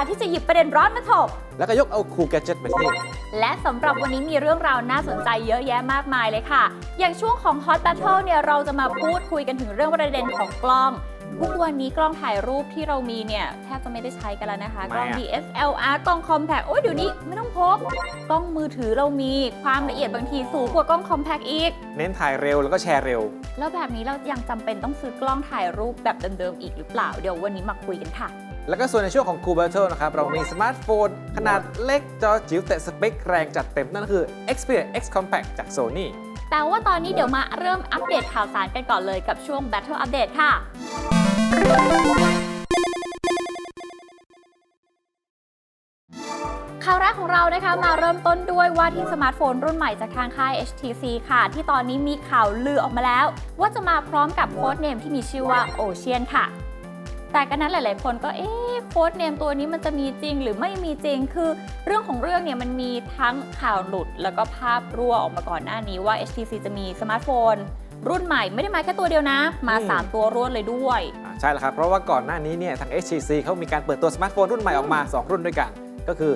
การที่จะหยิบประเด็นร้อนมาถก แล้วก็ยกเอาคูลแกจิตมาที่และสำหรับวันนี้มีเรื่องราวน่าสนใจเยอะแยะมากมายเลยค่ะ อย่างช่วงของ Hot Battle เนี่ยเราจะมาพูดคุยกันถึงเรื่องประเด็นของกล้องทุกวันนี้กล้องถ่ายรูปที่เรามีเนี่ยแทบจะไม่ได้ใช้กันแล้วนะคะ กล้องไม่อะ DSLR กล้อง Compact โอ้ยเดี๋ยวนี้ไม่ต้องพกกล้องมือถือเรามีความละเอียดบางทีสูงกว่ากล้อง Compact อีก เน้นถ่ายเร็วแล้วก็แชร์เร็ว แล้วแบบนี้เรายังจำเป็นต้องซื้อกล้องถ่ายรูปแบบเดิมๆอีกหรือเปล่า เดี๋ยววันนี้มาคุยกันค่ะ แล้วก็ส่วนในช่วงของ Cool Battle นะครับ เรามีสมาร์ทโฟน ขนาดเล็กจอจิ๋วแต่สเปคแรงจัดเต็มนั่นคือ Xperia X Compact จาก Sony แต่ว่าตอนนี้เดี๋ยวมาเริ่มอัปเดตข่าวสารกันก่อนเลยกับช่วง Battle Update ค่ะ ข่าวแรกของเรานะคะมาเริ่มต้นด้วยว่าที่สมาร์ทโฟนรุ่นใหม่จากทางค่าย HTC ค่ะ ที่ตอนนี้มีข่าวลือออกมาแล้ว ว่าจะมาพร้อมกับโค้ดเนมที่มีชื่อว่า Ocean ค่ะ แต่ก็นั้นหลาย ๆ คนก็เอ๊ะโค้ดเนมตัวนี้มันจะมีจริงหรือไม่มีจริง คือเรื่องของเรื่องเนี่ยมันมีทั้งข่าวหลุด แล้วก็ภาพรั่วออกมาก่อนหน้านี้ว่า HTC จะมีสมาร์ทโฟน รุ่นใหม่ไม่ได้มาแค่ตัวเดียวนะ มาอืม3ตัวรวดเลยด้วยอ่าใช่แล้วครับ เพราะว่าก่อนหน้านี้เนี่ยทาง HTC เขามีการเปิดตัวสมาร์ทโฟนรุ่นใหม่ออกมา 2 รุ่นด้วยกัน ก็คือ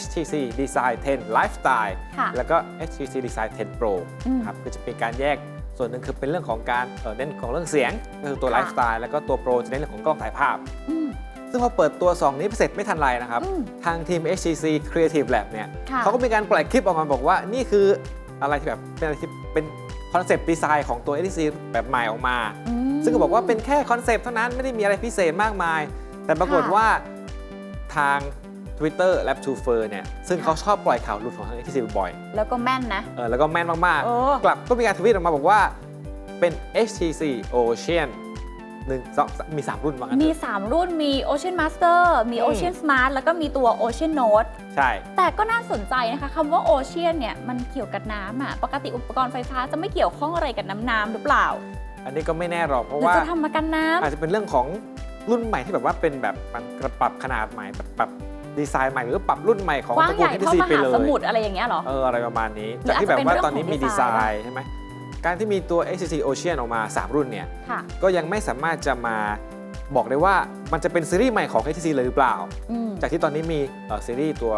HTC Design 10 Lifestyle ค่ะแล้วก็ HTC Design 10 Pro อืมครับคือจะเป็นการแยก ส่วนหนึ่งคือเป็นเรื่องของการเอ่อเน้นของเรื่องเสียงก็คือตัวค่ะ Lifestyle แล้วก็ตัว Pro จะเน้นเรื่องของกล้องถ่ายภาพอืมซึ่งพอเปิดตัว 2 นี้เสร็จไม่ทันไรนะครับอืมทางทีม HTC Creative Lab เนี่ยค่ะเขาก็มีการปล่อยคลิปออกมาบอกว่านี่คืออะไรที่แบบเป็นอะไรที่เป็นคอนเซปต์ดีไซน์ของตัว HTC แบบใหม่ออกมาอืมซึ่งก็บอกว่าเป็นแค่คอนเซปต์เท่านั้นไม่ได้มีอะไรพิเศษมากมาย แต่ปรากฏค่ะว่าทาง Twitter และ t o f e r เนี่ยซึ่งค่ะเขาชอบปล่อยข่าวหลุดของทาง HTC บ่อยแล้วก็แม่นนะๆเออแล้วก็แม่นมากโอ้ๆกลับก็มีการทวีตออกมาบอกว่าเป็น HTC Ocean หนึ่งสองสามมี 3 รุ่นว่างั้นมีเถอะ3 รุ่นมี Ocean Master มีอืม Ocean Smart แล้วก็มีตัว Ocean Note ใช่ แต่ก็น่าสนใจนะคะคำว่า Ocean เนี่ยมันเกี่ยวกับน้ำอะปกติอุปกรณ์ไฟฟ้าจะไม่เกี่ยวข้องอะไรกับน้ำน้ำหรือเปล่าอันนี้ก็ไม่แน่หรอกเพหรืราะอว่า จะทำมากันน้ำ อาจจะเป็นเรื่องของรุ่นใหม่ที่แบบว่าเป็นแบบมันปรับขนาดใหม่แบบปรับ ดีไซน์ใหม่หรือปรับรุ่นใหม่ของกว้างตระใหกูลญ่เท่า HTC มไปหาเลสยมุทรอะไรอย่างเงี้ยเหรอ เอออะไรประมาณนี้ หรือจากที่แบบว่าตอนนี้มีอาจจะเป็นเรื่องดีของไซดีไซน์ น์ใช่ไหมการที่มีตัว HTC Ocean ออกมา 3 รุ่นเนี่ย ค่ะก็ยังไม่สามารถจะมาบอกได้ว่ามันจะเป็นซีรีส์ใหม่ของ HTC เลยหรือเปล่า อืม จากที่ตอนนี้มีเอ่อซีรีส์ตัว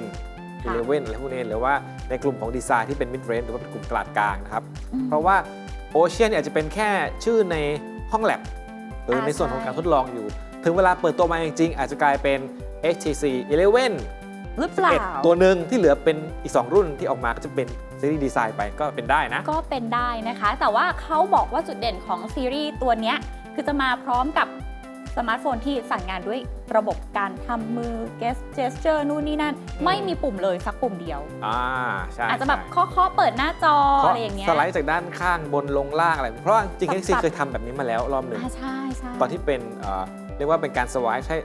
10 ค่ะ 11อะไรพวกนี้หรือว่าในกลุ่มของดีไซน์ที่เป็น mid range หรือว่าเป็นกลุ่มตลาดกลางนะครับ อืม เพราะว่า Ocean เนี่ยอาจจะเป็นแค่ชื่อในห้องแลบหรืออ่าในส่วนของใช่ การทดลองอยู่ ถึงเวลาเปิดตัวมาจริงๆอาจจะกลายเป็น HTC 11หรือเปล่า11ตัวหนึ่งที่เหลือเป็นอีก 2 รุ่นที่ออกมาก็จะเป็นซีรีส์ดีไซน์ไปก็เป็นได้นะ ก็เป็นได้นะคะ แต่ว่าเขาบอกว่าจุดเด่นของซีรีส์ตัวเนี้ยคือจะมาพร้อมกับสมาร์ทโฟนที่สั่งงานด้วยระบบการทำมือ gesture นู่นนี่นั่นอืมไม่มีปุ่มเลยสักปุ่มเดียว อ่าใช่อาจจะแบบใช่เคาะๆเปิดหน้าจอเพราะอะไรอย่างเงี้ยสไลด์จากด้านข้างบนลงล่างอะไร เพราะว่าจริงๆ HTC สับๆเคยทำแบบนี้มาแล้วรอบหนึ่งอ่าใช่ใช่ตอนที่เป็นเอ่อเรียกว่าเป็นการสวายใช้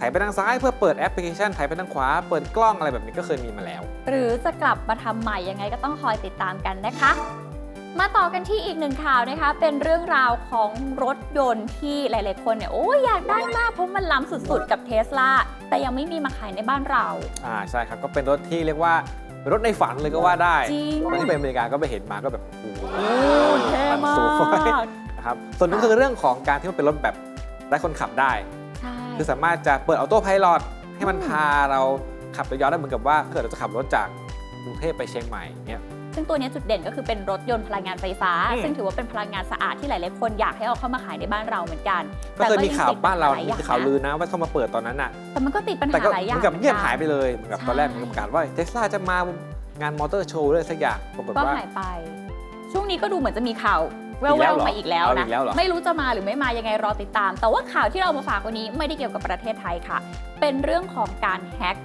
ถ่ายไปทางซ้ายเพื่อเปิดแอปพลิเคชันถ่ายไปทางขวา เปิดกล้องอะไรแบบนี้ก็เคยมีมาแล้ว หรือจะกลับมาทำใหม่ยังไงก็ต้องคอยติดตามกันนะคะ มาต่อกันที่อีกหนึ่งข่าวนะคะ เป็นเรื่องราวของรถยนต์ที่หลาย ๆ คนเนี่ยโอ้ยอยากได้มากเพราะมันล้ำสุด ๆ กับเทสลาแต่ยังไม่มีมาขายในบ้านเรา อ่าใช่ครับ ก็เป็นรถที่เรียกว่าเป็นรถในฝันเลยก็ว่าได้จริงตอนที่ไปอเมริกาก็ไปเห็นมาก็แบบโอ้โหโอ้เท่มาสวยกนะครับส่วนหนึงคือเรื่องของการที่มันเป็นรถแบบ ไร้คนขับได้ ใช่ คือสามารถจะเปิดออโต้ไพลอตให้มันอืม พาเราขับไปย้อนได้เหมือนกับว่าถ้าเกิดเราจะขับรถจากกรุงเทพไปเชียงใหม่เนี่ย ซึ่งตัวเนี้ยจุดเด่นก็คือเป็นรถยนต์พลังงานไฟฟ้า อืม ซึ่งถือว่าเป็นพลังงานสะอาดที่หลายๆคนอยากให้เอาเข้ามาขายในบ้านเราเหมือนกันก็เคยมีข่าวบ้านเราแต่ก็ยังติดปัญหาหลายอย่างมีข่าวลือนะว่าเข้ามาเปิดตอนนั้นน่ะ แต่มันก็ติดปัญแต่หาก็หลายอเหย่างมือนกับเงียบนหายไปเลย เหมือนกับใช่ ตอนแรกเหมือนกับประกาศว่าเทสลาจะมางานมอเตอร์โชว์เลยสักอย่าง ปรากฏก็ว่า หายไป ช่วงนี้ก็ดูเหมือนจะมีข่าว แวอีกแล้ววเหรอๆมาอีกแล้วเอานะอีกแล้วเหรอไม่รู้จะมาหรือไม่มายังไงรอติดตาม แต่ว่าข่าวที่เราเอามาฝากวันนี้ไม่ได้เกี่ยวกับประเทศไทยค่ะ เป็นเรื่องของการแฮ็ก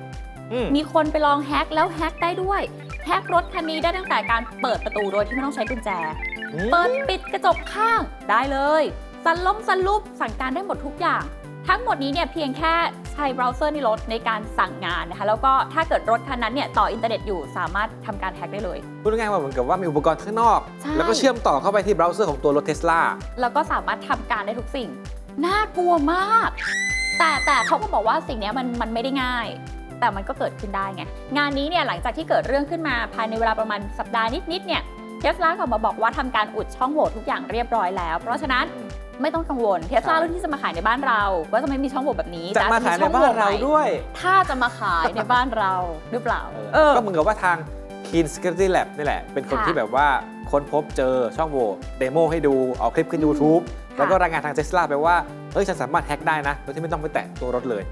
อืมมีคนไปลองแฮ็กแล้วแฮ็กได้ด้วย แฮ็กรถคันนี้ได้ตั้งแต่การเปิดประตูโดยที่ไม่ต้องใช้กุญแจ เปิดปิดกระจกข้างได้เลยสันลงสันรูปสั่งการได้หมดทุกอย่าง ทั้งหมดนี้เนี่ยเพียงแค่ใช้เบราว์เซอร์ในรถในการสั่งงานนะคะ แล้วก็ถ้าเกิดรถคันนั้นเนี่ยต่ออินเทอร์เน็ตอยู่สามารถทำการแฮ็กได้เลย พูดง่ายๆว่าเหมือนกับว่ามีอุปกรณ์ข้างนอก ใช่ แล้วก็เชื่อมต่อเข้าไปที่เบราว์เซอร์ของตัวรถเทสลาแล้วก็สามารถทำการได้ทุกสิ่ง น่ากลัวมาก แต่แต่เขาก็บอกว่าสิ่งเนี้ยมันมันไม่ได้ง่าย แต่มันก็เกิดขึ้นได้ไง งานนี้เนี่ยหลังจากที่เกิดเรื่องขึ้นมาภายในเวลาประมาณสัปดาห์นิดๆเนี่ยเทสลาก็มาบอกว่าทำการอุดช่องโหว่ทุกอย่างเรียบร้อยแล้ว เพราะฉะนั้น ไม่ต้องกังวลเทสลารุ่นที่จะมาขายในบ้านเราก็จะไม่มีช่องโหว่แบบนี้จะมาขายในช่องบ้าโหนเราใหม่ด้วย ถ้าจะมาขายในบ้านเราหรือเปล่าเออก็เหมือนกับว่าทาง Keen Security Lab นี่แหละ เป็นคนค่ะที่แบบว่าค้นพบเจอช่องโหว่เดโมให้ดูเอาคลิปขึ้น YouTube ค่ะแล้วก็รายงานทางเทสลาไปว่าเอ้ยฉันสามารถแฮ็กได้นะโดยที่ไม่ต้องไปแตะตัวรถเลย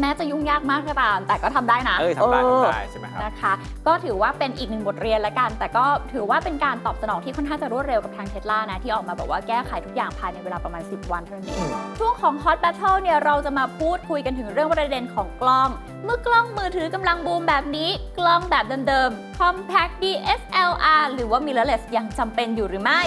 แม้จะยุ่งยากมากก็ตามแต่ก็ทำได้นะเอ้ยทำได้เออทำได้ใช่ไหมครับนะคะ ก็ถือว่าเป็นอีกหนึ่งบทเรียนละกัน แต่ก็ถือว่าเป็นการตอบสนองที่ค่อนข้างจะรวดเร็วกับทางเทสลานะ ที่ออกมาบอกว่าแก้ไขทุกอย่างภายในเวลาประมาณ 10 วันเท่านั้นเองอืมช่วงของ Hot Battle เนี่ยเราจะมาพูดคุยกันถึงเรื่องประเด็นของกล้อง เมื่อกล้องมือถือกำลังบูมแบบนี้ กล้องแบบเดิมๆ Compact DSLR หรือว่า mirrorless ยังจำเป็นอยู่หรือไม่